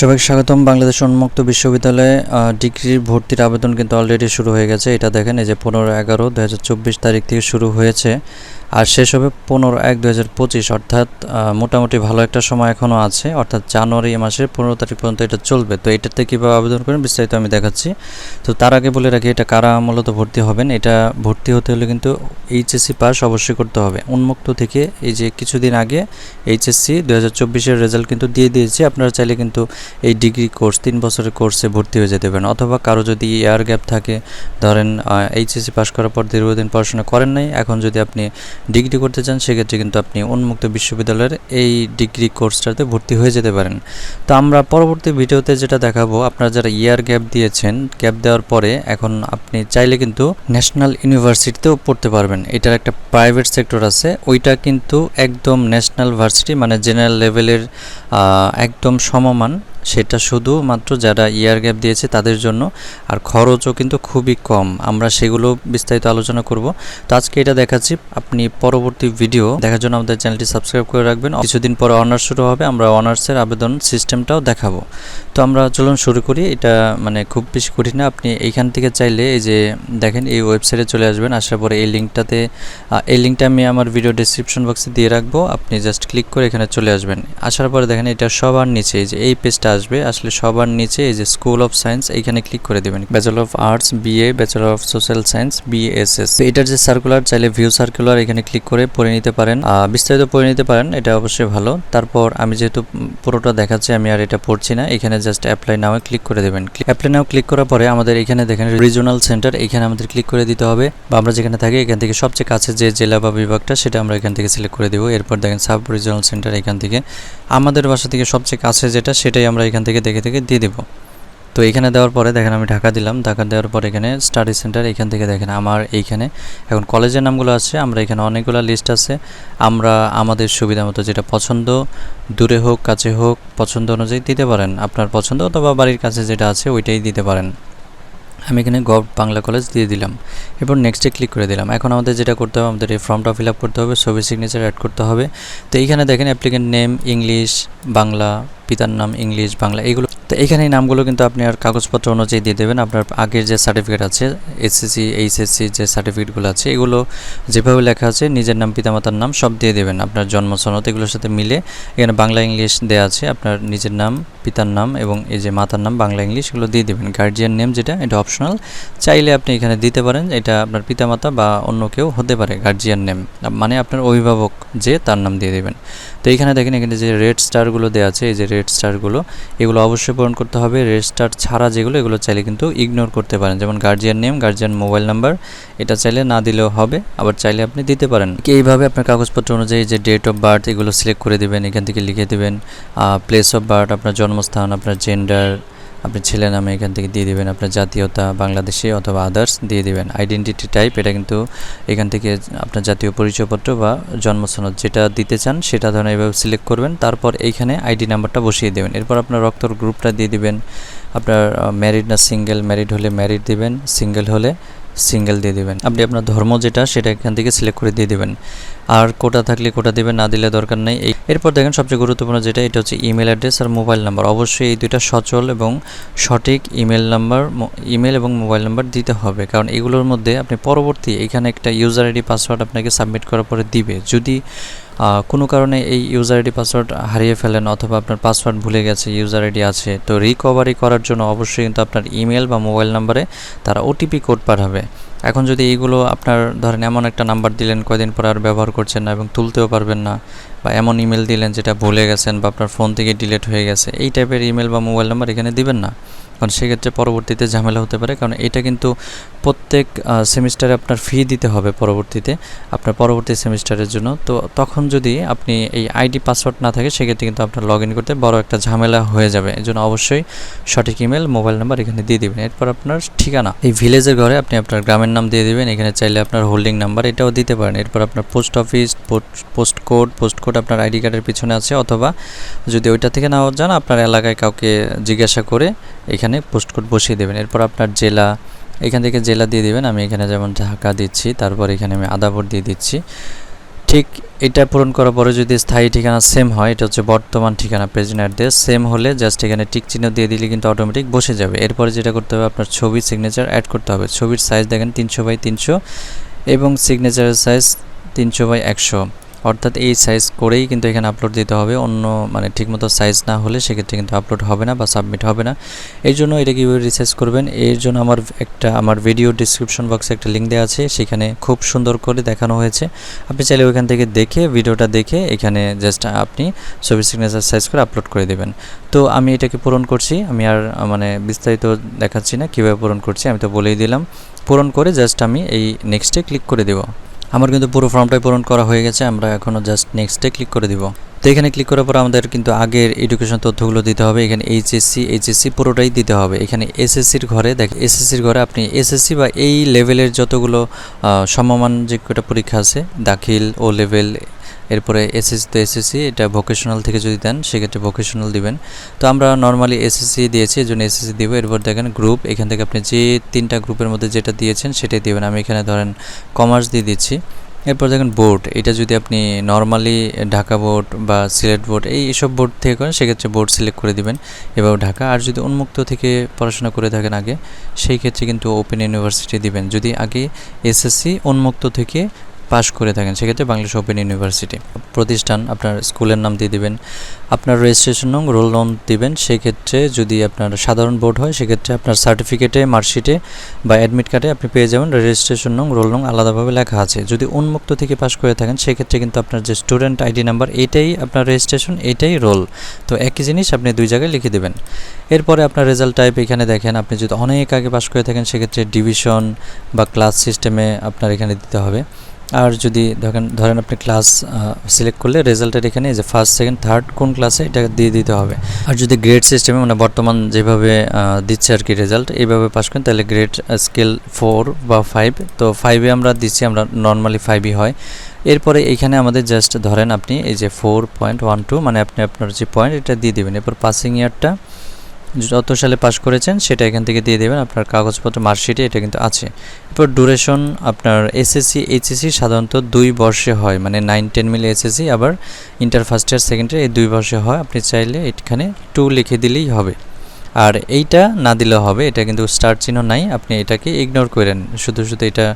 সবাইকে স্বাগতম। বাংলাদেশ উন্মুক্ত বিশ্ববিদ্যালয়ে ডিগ্রির ভর্তির আবেদন কিন্তু অলরেডি শুরু হয়ে গেছে। এটা দেখেন, এই যে পনেরো এগারো দু তারিখ থেকে শুরু হয়েছে। আর শেষ হবে পনেরো এক দু অর্থাৎ মোটামুটি ভালো একটা সময় এখনও আছে, অর্থাৎ জানুয়ারি মাসের পনেরো তারিখ পর্যন্ত এটা চলবে। তো এটাতে কীভাবে আবেদন করেন বিস্তারিত আমি দেখাচ্ছি। তো তার আগে বলে রাখি, এটা কারা মূলত ভর্তি হবেন, এটা ভর্তি হতে হলে কিন্তু এইচএসসি পাস অবশ্যই করতে হবে। উন্মুক্ত থেকে এই যে কিছুদিন আগে এইচএসসি দু হাজার রেজাল্ট কিন্তু দিয়ে দিয়েছে, আপনারা চাইলে কিন্তু এই ডিগ্রি কোর্স, তিন বছরের কোর্সে ভর্তি হয়ে যেতে পারেন। অথবা কারও যদি ইয়ার গ্যাপ থাকে, ধরেন এইচএসসি পাস করার পর দীর্ঘদিন পড়াশোনা করেন নাই, এখন যদি আপনি ডিগ্রি করতে চান, সেক্ষেত্রে কিন্তু আপনি উন্মুক্ত বিশ্ববিদ্যালয়ের এই ডিগ্রি কোর্সটাতে ভর্তি হয়ে যেতে পারেন। তো আমরা পরবর্তী ভিডিওতে যেটা দেখাবো, আপনারা যারা ইয়ার গ্যাপ দিয়েছেন, গ্যাপ দেওয়ার পরে এখন আপনি চাইলে কিন্তু ন্যাশনাল ইউনিভার্সিটিতেও পড়তে পারবেন। এটার একটা প্রাইভেট সেক্টর আছে, ওইটা কিন্তু একদম ন্যাশনাল ভার্সিটি মানে জেনারেল লেভেলের একদম সমমান। সেটা শুধুমাত্র যারা ইয়ার গ্যাপ দিয়েছে তাদের জন্য, আর খরচও কিন্তু খুবই কম। আমরা সেগুলো বিস্তারিত আলোচনা করব। তো আজকে এটা দেখাচ্ছি, আপনি পরবর্তী ভিডিও দেখার জন্য আমাদের চ্যানেলটি সাবস্ক্রাইব করে রাখবেন। কিছুদিন পরে অনার্স শুরু হবে, আমরা অনার্সের আবেদন সিস্টেমটাও দেখাবো। তো আমরা চলুন শুরু করি। এটা মানে খুব বেশি কঠিন না, আপনি এইখান থেকে চাইলে এই যে দেখেন, এই ওয়েবসাইটে চলে আসবেন, আসার পরে এই লিঙ্কটাতে এই লিঙ্কটা আমি আমার ভিডিও ডিসক্রিপশন বক্সে দিয়ে রাখব। আপনি জাস্ট ক্লিক করে এখানে চলে আসবেন। আসার পরে দেখেন, এটা সবার নিচে যে এই পেজটা আসবে, আসলে সবার নিচে এই যে স্কুল অফ সায়েন্স এইখানে ক্লিক করে দেবেন। Bachelor of arts B A bachelor of social science B S S এটার যে সার্কুলার চাইলে ভিউ সার্কুলার এখানে ক্লিক করে পড়ে নিতে পারেন। বিস্তারিত পড়ে নিতে পারেন, এটা অবশ্যই ভালো। তারপর আমি যেহেতু পুরোটা দেখাচ্ছি, আমি আর এটা পড়ছি না, এখানে জাস্ট অ্যাপ্লাই নাও ক্লিক করে দেবেন। অ্যাপ্লাই নাও ক্লিক করার পরে আমাদের এখানে দেখেন রিজনাল সেন্টার এখানে আমাদের ক্লিক করে দিতে হবে। বা আমরা যেখানে থাকি, এখান থেকে সবচেয়ে কাছে যে জেলা বা বিভাগটা, সেটা আমরা এখান থেকে সিলেক্ট করে দেবো। এরপর দেখেন সাব রিজনাল সেন্টার এখান থেকে। আমাদের বাসা থেকে সবচেয়ে কাছে যেটা, সেটাই আমরা এখান থেকে দেখে দেখে দিয়ে দেবো। তো এখানে দেওয়ার পরে দেখেন আমি ঢাকা দিলাম। ঢাকা দেওয়ার পর এখানে স্টাডি সেন্টার এখান থেকে দেখেন আমার এইখানে। এখন কলেজের নামগুলো আছে, আমরা এখানে অনেকগুলো লিস্ট আছে। আমরা আমাদের সুবিধা মতো যেটা পছন্দ, দূরে হোক, কাছে হোক, পছন্দ অনুযায়ী দিতে পারেন। আপনার পছন্দ অথবা বাড়ির কাছে যেটা আছে ওইটাই দিতে পারেন। আমি এখানে গভ বাংলা কলেজ দিয়ে দিলাম। এরপর নেক্সটে ক্লিক করে দিলাম। এখন আমাদের যেটা করতে হবে, আমাদের এই ফর্মটা ফিল করতে হবে, ছবি সিগনেচার অ্যাড করতে হবে। তো এইখানে দেখেন অ্যাপ্লিকেন্ট নেম ইংলিশ বাংলা পিতার নাম ইংলিশ, বাংলা, এইগুলো। তো এইখানে এই নামগুলো কিন্তু আপনি আর কাগজপত্র অনুযায়ী দিয়ে দেবেন। আপনার আগের যে সার্টিফিকেট আছে এসএসসি এইচএসসি যে সার্টিফিকেটগুলো আছে, এগুলো যেভাবে লেখা আছে, নিজের নাম, পিতামাতার নাম, সব দিয়ে দেবেন। আপনার জন্ম সনদ, এগুলোর সাথে মিলে এখানে বাংলা, ইংলিশ দেওয়া আছে। আপনার নিজের নাম, পিতার নাম এবং এই যে মাতার নাম, বাংলা, ইংলিশ, এগুলো দিয়ে দেবেন। গার্জিয়ান নেম যেটা, এটা অপশনাল চাইলে আপনি এখানে দিতে পারেন, এটা আপনার পিতামাতা বা অন্য কেউ হতে পারে গার্জিয়ান নেম মানে আপনার অভিভাবক যে তার নাম দিয়ে দেবেন। তো এখানে দেখেন, এখানে যে রেড স্টারগুলো দেওয়া আছে, এই যে রেড স্টারগুলো, এগুলো অবশ্যই পূরণ করতে হবে। রেড স্টার ছাড়া যেগুলো, এগুলো চাইলে কিন্তু ইগনোর করতে পারেন। যেমন guardian name guardian mobile number এটা চাইলে না দিলেও হবে, আবার চাইলে আপনি দিতে পারেন। এইভাবে আপনার কাগজপত্র অনুযায়ী যে ডেট অফ বার্থ এগুলো সিলেক্ট করে দেবেন, এখান থেকে লিখে দেবেন। প্লেস অফ বার্থ আপনার জন্মস্থান, আপনার জেন্ডার আপনি ছেলে নামে এখান থেকে দিয়ে দেবেন আপনার জাতীয়তা, বাংলাদেশি অথবা আদার্স দিয়ে দেবেন। আইডেন্টিটি টাইপ এটা কিন্তু এখান থেকে আপনার জাতীয় পরিচয়পত্র বা জন্মসনদ যেটা দিতে চান সেটা ধরেন এভাবে সিলেক্ট করবেন, তারপর এইখানে আইডি নাম্বারটা বসিয়ে দেবেন। এরপর আপনার রক্তর গ্রুপটা দিয়ে দেবেন। আপনার ম্যারিড না সিঙ্গেল ম্যারিড হলে ম্যারিড দেবেন সিঙ্গেল হলে সিঙ্গেল দিয়ে দেবেন। আপনি আপনার ধর্ম যেটা, সেটা এখান থেকে সিলেক্ট করে দিয়ে দেবেন। আর কোটা থাকলে কোটা দেবেন, না দিলে দরকার নেই। এরপর দেখেন সবচেয়ে গুরুত্বপূর্ণ যেটা, এটা হচ্ছে ইমেল অ্যাড্রেস আর মোবাইল নাম্বার অবশ্যই এই দুইটা সচল এবং সঠিক ইমেল নাম্বার ইমেল এবং মোবাইল নাম্বার দিতে হবে। কারণ এগুলোর মধ্যে আপনি পরবর্তী এখানে একটা ইউজার আইডি পাসওয়ার্ড আপনাকে সাবমিট করার পরে দিবে। যদি কোনো কারণে এই ইউজার আইডি পাসওয়ার্ড হারিয়ে ফেলেন অথবা আপনার পাসওয়ার্ড ভুলে গেছে ইউজার আইডি আছে, তো রিকভারি করার জন্য অবশ্যই কিন্তু আপনার ইমেল বা মোবাইল নাম্বারে তারা ওটিপি কোড পাঠাবে। এখন যদি এইগুলো আপনার ধরেন এমন একটা নাম্বার দিলেন, কয়দিন পর আর ব্যবহার করছেন না এবং তুলতেও পারবেন না, বা এমন ইমেল দিলেন যেটা ভুলে গেছেন বা আপনার ফোন থেকে ডিলেট হয়ে গেছে, এই টাইপের ইমেল বা মোবাইল নাম্বার এখানে দিবেন না। কারণ সেক্ষেত্রে পরবর্তীতে ঝামেলা হতে পারে। কারণ এটা কিন্তু প্রত্যেক সেমিস্টারে আপনার ফি দিতে হবে পরবর্তীতে, আপনার পরবর্তী সেমিস্টারের জন্য। তো তখন যদি আপনি এই আইডি পাসওয়ার্ড না থাকে, সেক্ষেত্রে কিন্তু আপনার লগ করতে বড় একটা ঝামেলা হয়ে যাবে। এই জন্য অবশ্যই সঠিক ইমেল মোবাইল নাম্বার এখানে দিয়ে দিবেন। এরপর আপনার ঠিকানা। এই ভিলেজের ঘরে আপনি আপনার গ্রামের নাম দিয়ে দিবেন। এখানে চাইলে আপনার হোল্ডিং নাম্বার এটাও দিতে পারেন। এরপর আপনার post office post code post code আপনার আইডি কার্ডের পিছনে আছে। অথবা যদি ওইটা থেকে নাও যান, আপনার এলাকায় কাউকে জিজ্ঞাসা করে এখানে পোস্ট কোড বসিয়ে দেবেন। এরপর আপনার জেলা, এখান থেকে জেলা দিয়ে দেবেন। আমি এখানে যেমন ঢাকা দিচ্ছি, তারপর এখানে আমি আদাবর দিয়ে দিচ্ছি। ঠিক এটা পূরণ করার পরে যদি স্থায়ী ঠিকানা সেম হয়, এটা হচ্ছে বর্তমান ঠিকানা প্রেজেন্ট অ্যাড্রেস সেম হলে জাস্ট এখানে টিক চিহ্ন দিয়ে দিলে কিন্তু অটোমেটিক বসে যাবে। এরপরে যেটা করতে হবে, আপনার ছবি সিগনেচার অ্যাড করতে হবে। ছবির সাইজ দেখেন তিনশো বাই তিনশো এবং সিগনেচারের সাইজ তিনশো বাই একশো। অর্থাৎ এই সাইজ করেই কিন্তু এখানে আপলোড দিতে হবে। অন্য মানে ঠিকমতো সাইজ না হলে সেক্ষেত্রে কিন্তু আপলোড হবে না বা সাবমিট হবে না। এই জন্য এটা কীভাবে রিসার্চ করবেন? এর জন্য আমার একটা, আমার ভিডিও ডিসক্রিপশন বক্সে একটা লিঙ্ক দেওয়া আছে। সেখানে খুব সুন্দর করে দেখানো হয়েছে। আপনি চাইলে ওইখান থেকে দেখে ভিডিওটা দেখে এখানে জাস্ট আপনি ছবি সিগনেচার সাইজ করে আপলোড করে দেবেন। তো আমি এটাকে পূরণ করছি। আমি আর মানে বিস্তারিত দেখাচ্ছি না। কীভাবে পূরণ করছি আমি তো বলেই দিলাম। পূরণ করে জাস্ট আমি এই নেক্সটে ক্লিক করে দেবো। আমার কিন্তু পুরো ফর্মটাই পূরণ করা হয়ে গেছে, আমরা এখনও জাস্ট নেক্সটে ক্লিক করে দিব। তো এখানে ক্লিক করার পর আমাদের কিন্তু আগের এডুকেশন তথ্যগুলো দিতে হবে, এখানে এইচএসসি এইচএসসি পুরোটাই দিতে হবে। এখানে এসএসসির ঘরে, দেখ এসএসসির ঘরে আপনি এসএসসি বা এই লেভেলের যতগুলো সমমান যে কটা পরীক্ষা আছে, দাখিল ও লেভেল এরপরে এসএসসি তো এসএসসি এটা ভোকেশনাল থেকে যদি দেন, সেক্ষেত্রে ভোকেশনাল দিবেন। তো আমরা নর্মালি এসএসসি দিয়েছি এই জন্য এসএসসি দিব। এরপর দেখেন গ্রুপ এখান থেকে আপনি যে তিনটা গ্রুপের মধ্যে যেটা দিয়েছেন, সেটাই দিবেন। আমি এখানে ধরেন কমার্স দিয়ে দিচ্ছি। এরপর দেখেন বোর্ড এটা যদি আপনি নর্মালি ঢাকা বোর্ড বা সিলেট বোর্ড এই সব বোর্ড থেকে করেন, সেক্ষেত্রে বোর্ড সিলেক্ট করে দিবেন এভাবে ঢাকা। আর যদি উন্মুক্ত থেকে পড়াশোনা করে থাকেন আগে, সেই ক্ষেত্রে কিন্তু ওপেন ইউনিভার্সিটি দিবেন। যদি আগে এসএসসি উন্মুক্ত থেকে পাশ করে থাকেন, সেক্ষেত্রে বাংলাদেশ ওপেন ইউনিভার্সিটি প্রতিষ্ঠান আপনার স্কুলের নাম দিয়ে দিবেন, আপনার রেজিস্ট্রেশন নং রোল নং দিবেন, সেক্ষেত্রে যদি আপনার সাধারণ বোর্ড হয়, সেক্ষেত্রে আপনার সার্টিফিকেটে মার্কশিটে বা অ্যাডমিট কার্ডে আপনি পেয়ে যাবেন রেজিস্ট্রেশন নং রোল নং আলাদাভাবে লেখা আছে। যদি উন্মুক্ত থেকে পাশ করে থাকেন, সেক্ষেত্রে কিন্তু আপনার যে স্টুডেন্ট আইডি নাম্বার এটাই আপনার রেজিস্ট্রেশন এটাই রোল তো একই জিনিস আপনি দুই জায়গায় লিখে দেবেন। এরপরে আপনার রেজাল্ট টাইপ এখানে দেখেন, আপনি যদি অনেক আগে পাশ করে থাকেন, সেক্ষেত্রে ডিভিশন বা ক্লাস সিস্টেমে আপনার এখানে দিতে হবে। আর যদি ধরেন ধরেন আপনি ক্লাস সিলেক্ট করলে রেজাল্টের এখানে যে ফার্স্ট সেকেন্ড থার্ড কোন ক্লাসে এটা দিয়ে দিতে হবে। আর যদি গ্রেড সিস্টেমে মানে বর্তমান যেভাবে দিচ্ছে আর কি রেজাল্ট এইভাবে পাস করেন, তাহলে গ্রেড স্কেল ফোর বা ফাইভ তো ফাইভে আমরা দিচ্ছি, আমরা নর্মালি ফাইভই হয়। এরপরে এইখানে আমাদের জাস্ট ধরেন আপনি এই যে ফোর পয়েন্ট ওয়ান টু মানে আপনি আপনার যে পয়েন্ট এটা দিয়ে দেবেন। এরপর পাসিং ইয়ারটা যত সালে পাস করেছেন, সেটা এখান থেকে দিয়ে দেবেন। আপনার কাগজপত্র, মার্কশিটে এটা কিন্তু আছে। এরপর ডুরেশন আপনার এসএসসি এইচএসসি সাধারণত দুই বর্ষে হয়। মানে নাইন টেন মিলে এসএসসি আবার inter first year second year এই দুই বর্ষে হয়। আপনি চাইলে এখানে টু লিখে দিলেই হবে। আর এইটা না দিলেও হবে, এটা কিন্তু স্টার চিহ্ন নাই। আপনি এটাকে ইগনোর করেন। শুধু শুধু এটা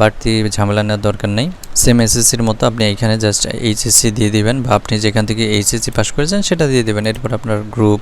বাড়তি ঝামেলা নেওয়ার দরকার নেই। সেম এসএসসির মতো আপনি এইখানে জাস্ট এইচএসসি দিয়ে দিবেন বা আপনি যেখান থেকে এইচএসসি পাস করেছেন সেটা দিয়ে দিবেন। এরপর আপনার গ্রুপ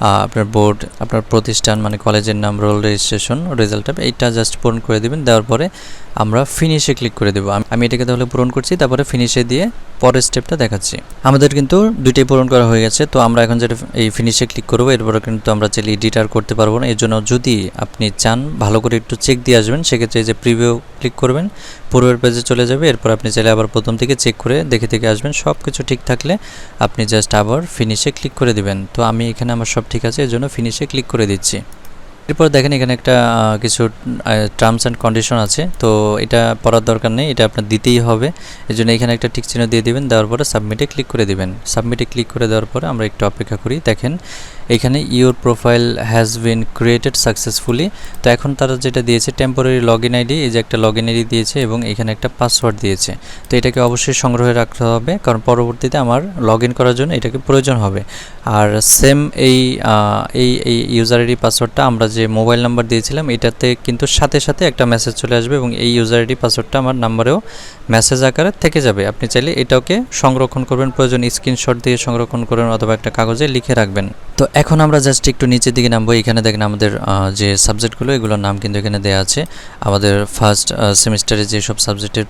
আপনার বোর্ড আপনার প্রতিষ্ঠান মানে কলেজের নাম রোল রেজিস্ট্রেশন রেজাল্ট এইটা জাস্ট পূরণ করে দিবেন। দেওয়ার পরে আমরা ফিনিশে ক্লিক করে দেবো। আমি- এটাকে তাহলে পূরণ করছি, তারপরে ফিনিশে দিয়ে পরের স্টেপটা দেখাচ্ছি। আমাদের কিন্তু দুইটাই পূরণ করা হয়ে গেছে। তো আমরা এখন যেটা এই ফিনিশে ক্লিক করব, এরপরে কিন্তু আমরা চাইলে এডিট আর করতে পারব না। এর জন্য যদি আপনি চান, ভালো করে একটু চেক দিয়ে আসবেন, সেক্ষেত্রে যে প্রিভিউ ক্লিক করবেন, পূর্বের পেজে চলে যাবে। এরপর আপনি চাইলে আবার প্রথম থেকে চেক করে দেখে থেকে আসবেন। সব কিছু ঠিক থাকলে আপনি জাস্ট আবার ফিনিশে ক্লিক করে দিবেন। তো আমি এখানে আমার সব ঠিক আছে এর জন্য ফিনিশে ক্লিক করে দিচ্ছি। এরপর দেখেন এখানে একটা কিছু টার্মস অ্যান্ড কন্ডিশন আছে। তো এটা পড়ার দরকার নেই, এটা আপনার দিতেই হবে। এই জন্য এখানে একটা টিক চিহ্ন দিয়ে দিবেন, দেওয়ার পরে সাবমিটে ক্লিক করে দিবেন। সাবমিটে ক্লিক করে দেওয়ার পরে আমরা একটু অপেক্ষা করি। দেখেন, এখানে your profile has been created successfully তো এখন তারা যেটা দিয়েছে টেম্পোরারি লগ ইন আইডি এই যে একটা লগ ইন আইডি দিয়েছে এবং এখানে একটা পাসওয়ার্ড দিয়েছে। তো এটাকে অবশ্যই সংগ্রহে রাখতে হবে, কারণ পরবর্তীতে আমার লগ ইন করার জন্য এটাকে প্রয়োজন হবে। আর সেম এই এই ইউজার আইডি পাসওয়ার্ডটা আমরা যে মোবাইল নাম্বার দিয়েছিলাম, এটাতে কিন্তু সাথে সাথে একটা মেসেজ চলে আসবে এবং এই ইউজার আইডি পাসওয়ার্ডটা আমার নাম্বারেও মেসেজ আকারে থেকে যাবে। আপনি চাইলে এটাকে সংরক্ষণ করবেন, প্রয়োজন স্ক্রিনশট দিয়ে সংরক্ষণ করবেন অথবা একটা কাগজে লিখে রাখবেন। তো এখন আমরা জাস্ট একটু নিচের দিকে নামবো। এখানে দেখেন আমাদের যে সাবজেক্টগুলো এগুলোর নাম কিন্তু এখানে দেওয়া আছে। আমাদের ফার্স্ট সেমিস্টারে যেসব সাবজেক্টের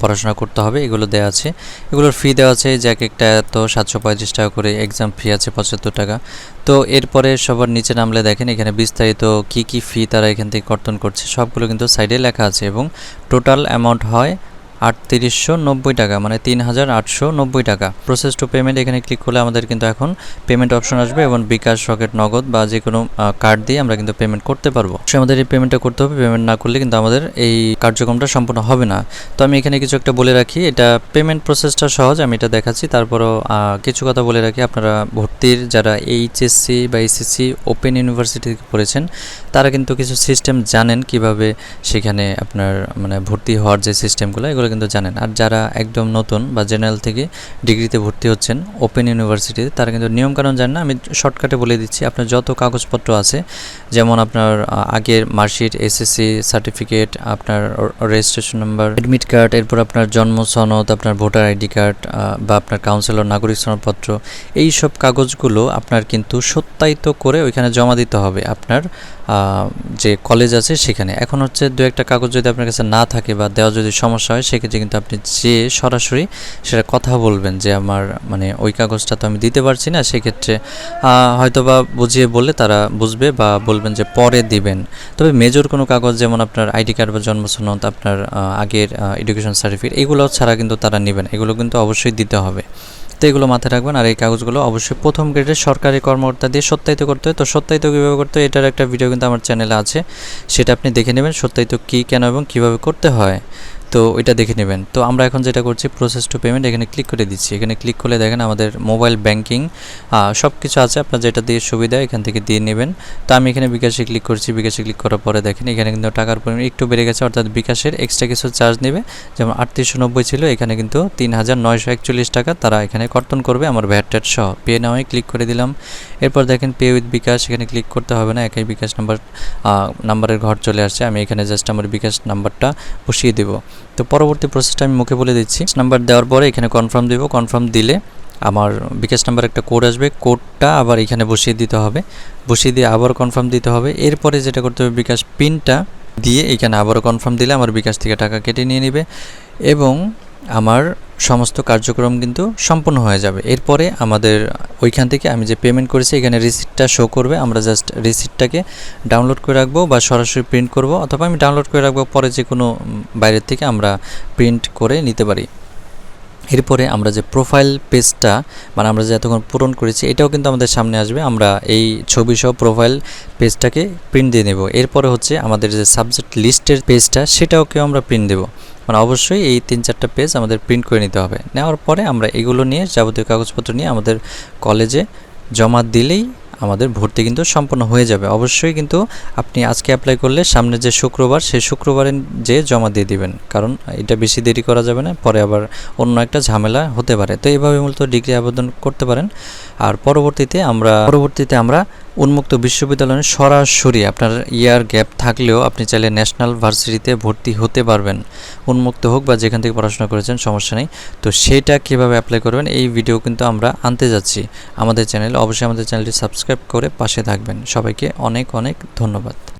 পড়াশোনা করতে হবে, এগুলো দেওয়া আছে। এগুলোর ফি দেওয়া আছে, যে এক একটা তো সাতশো পঁয়ত্রিশ টাকা করে এক্সাম ফি আছে, পঁচাত্তর টাকা। তো এরপরে সবার নিচে নামলে দেখেন, এখানে বিস্তারিত কি কি ফি তারা এখান থেকে কর্তন করছে, সবগুলো কিন্তু সাইডে লেখা আছে এবং টোটাল অ্যামাউন্ট হয় আটত্রিশশো নব্বই টাকা মানে তিন হাজার আটশো নব্বই টাকা। প্রসেস টু পেমেন্ট এখানে ক্লিক করলে আমাদের কিন্তু এখন পেমেন্ট অপশন আসবে এবং বিকাশ রকেট নগদ বা যে কোনো কার্ড দিয়ে আমরা কিন্তু পেমেন্ট করতে পারব। সে আমাদের এই পেমেন্টটা করতে হবে পেমেন্ট না করলে কিন্তু আমাদের এই কার্যক্রমটা সম্পূর্ণ হবে না। তো আমি এখানে কিছু একটা বলে রাখি, এটা পেমেন্ট প্রসেসটা সহজ, আমি এটা দেখাচ্ছি। তারপরও কিছু কথা বলে রাখি, আপনারা ভর্তির যারা এইচএসসি বা এসএসসি ওপেন ইউনিভার্সিটি পড়েছেন, তারা কিন্তু কিছু সিস্টেম জানেন কীভাবে সেখানে আপনার মানে ভর্তি হওয়ার যে সিস্টেমগুলো এগুলো কিন্তু জানেন। আর যারা একদম নতুন বা জেনারেল থেকে ডিগ্রিতে ভর্তি হচ্ছেন ওপেন ইউনিভার্সিটিতে তারা কিন্তু নিয়মকানুন জানেন না। আমি শর্টকাটে বলে দিচ্ছি, আপনার যত কাগজপত্র আছে, যেমন আপনার আগের মার্কশিট এসএসসি সার্টিফিকেট আপনার রেজিস্ট্রেশন নাম্বার অ্যাডমিট কার্ড এরপর আপনার জন্ম সনদ, আপনার ভোটার আইডি কার্ড বা আপনার কাউন্সিলর নাগরিক সনদপত্র এই সব কাগজগুলো আপনার কিন্তু সত্যায়িত করে ওইখানে জমা দিতে হবে। আপনার যে কলেজ আছে সেখানে। এখন হচ্ছে দু একটা কাগজ যদি আপনার কাছে না থাকে বা দেওয়া যদি সমস্যা হয়, সেক্ষেত্রে কিন্তু আপনি যে সরাসরি সেটা কথা বলবেন যে আমার মানে ওই কাগজটা তো আমি দিতে পারছি না, সেক্ষেত্রে হয়তো বা বুঝিয়ে বললে তারা বুঝবে বা বলবেন যে পরে দিবেন। তবে মেজর কোনো কাগজ যেমন আপনার আইডি কার্ড বা জন্মসনদ, আপনার আগের এডুকেশন সার্টিফিকেট এগুলো ছাড়া কিন্তু তারা নেবেন। এগুলো কিন্তু অবশ্যই দিতে হবে। তো এগুলো মাথায় রাখবেন আর এই কাগজগুলো অবশ্যই প্রথম গ্রেডের সরকারি কর্মকর্তা দিয়ে সত্যায়িত করতে হয়। তো সত্যায়িত কীভাবে করতে হয় এটার একটা ভিডিও কিন্তু আমার চ্যানেলে আছে। সেটা আপনি দেখে নেবেন সত্যায়িত কী, কেন এবং কীভাবে করতে হয়। তো এটা দেখে নেবেন। তো আমরা এখন যেটা করছি প্রসেস টু পেমেন্ট এখানে ক্লিক করে দিচ্ছি। এখানে ক্লিক করলে দেখেন আমাদের মোবাইল ব্যাংকিং সব কিছু আছে। আপনার যেটা দিয়ে সুবিধা এখান থেকে দিয়ে নেবেন। তো আমি এখানে বিকাশে ক্লিক করছি। বিকাশে ক্লিক করার পরে দেখেন এখানে কিন্তু টাকার পরিমাণ একটু বেড়ে গেছে, অর্থাৎ বিকাশের এক্সট্রা কিছু চার্জ নেবে। যেমন আটত্রিশশো নব্বই ছিল, এখানে কিন্তু তিন হাজার নয়শো একচল্লিশ টাকা তারা এখানে কর্তন করবে আমার ভ্যাট ট্যাট সহ। পে নাওয়ে ক্লিক করে দিলাম। এরপর দেখেন পে উইথ বিকাশ, এখানে ক্লিক করতে হবে না, একাই বিকাশ নাম্বার নাম্বারের ঘর চলে আসছে। আমি এখানে জাস্ট আমার বিকাশ নাম্বারটা বসিয়ে দেবো। তো পরবর্তী প্রসেসটা আমি মুখে বলে দিচ্ছি। নাম্বার দেওয়ার পরে এখানে কনফার্ম দেবো কনফার্ম দিলে আমার বিকাশ নাম্বার একটা কোড আসবে। কোডটা আবার এখানে বসিয়ে দিতে হবে। বসিয়ে দিয়ে আবার কনফার্ম দিতে হবে। এরপরে যেটা করতে হবে, বিকাশ পিনটা দিয়ে এখানে আবারও কনফার্ম দিলে আমার বিকাশ থেকে টাকা কেটে নিয়ে নেবে। এবং আমার সমস্ত কার্যক্রম কিন্তু সম্পূর্ণ হয়ে যাবে। এরপরে আমাদের ওইখান থেকে আমি যে পেমেন্ট করেছি, এখানে রিসিপ্টটা শো করবে। আমরা জাস্ট রিসিপ্টটাকে ডাউনলোড করে রাখব বা সরাসরি প্রিন্ট করব, অথবা আমি ডাউনলোড করে রাখব, পরে যে কোনো বাইরের থেকে আমরা প্রিন্ট করে নিতে পারি। এরপরে আমরা যে প্রোফাইল পেজটা মানে আমরা যে এতক্ষণ পূরণ করেছি, এটাও কিন্তু আমাদের সামনে আসবে। আমরা এই ছবি সহ প্রোফাইল পেজটাকে প্রিন্ট দিয়ে নেব। এরপরে হচ্ছে আমাদের যে সাবজেক্ট লিস্টের পেজটা সেটাওকেও আমরা প্রিন্ট দেব। মানে অবশ্যই এই তিন চারটা পেজ আমাদের প্রিন্ট করে নিতে হবে। নেওয়ার পরে আমরা এগুলো নিয়ে যাবতীয় কাগজপত্র নিয়ে আমাদের কলেজে জমা দিলেই আমাদের ভর্তি কিন্তু সম্পন্ন হয়ে যাবে। অবশ্যই কিন্তু আপনি আজকে অ্যাপ্লাই করলে সামনে যে শুক্রবার, সেই শুক্রবারে যে জমা দিয়ে দিবেন। কারণ এটা বেশি দেরি করা যাবে না, পরে আবার অন্য একটা ঝামেলা হতে পারে। তো এভাবে মূলত ডিগ্রি আবেদন করতে পারেন। আর পরবর্তীতে আমরা পরবর্তীতে আমরা উন্মুক্ত বিশ্ববিদ্যালয়ে সরাসরি আপনার ইয়ার গ্যাপ থাকলেও আপনি চাইলে ন্যাশনাল ভার্সিটিতে ভর্তি হতে পারবেন। উন্মুক্ত হোক বা যেখান থেকে পড়াশোনা করেছেন, সমস্যা নেই। তো সেটা কীভাবে অ্যাপ্লাই করবেন, এই ভিডিও কিন্তু আমরা আনতে যাচ্ছি। আমাদের চ্যানেল অবশ্যই আমাদের চ্যানেলটি সাবস্ক্রাইব করে পাশে থাকবেন। সবাইকে অনেক অনেক ধন্যবাদ।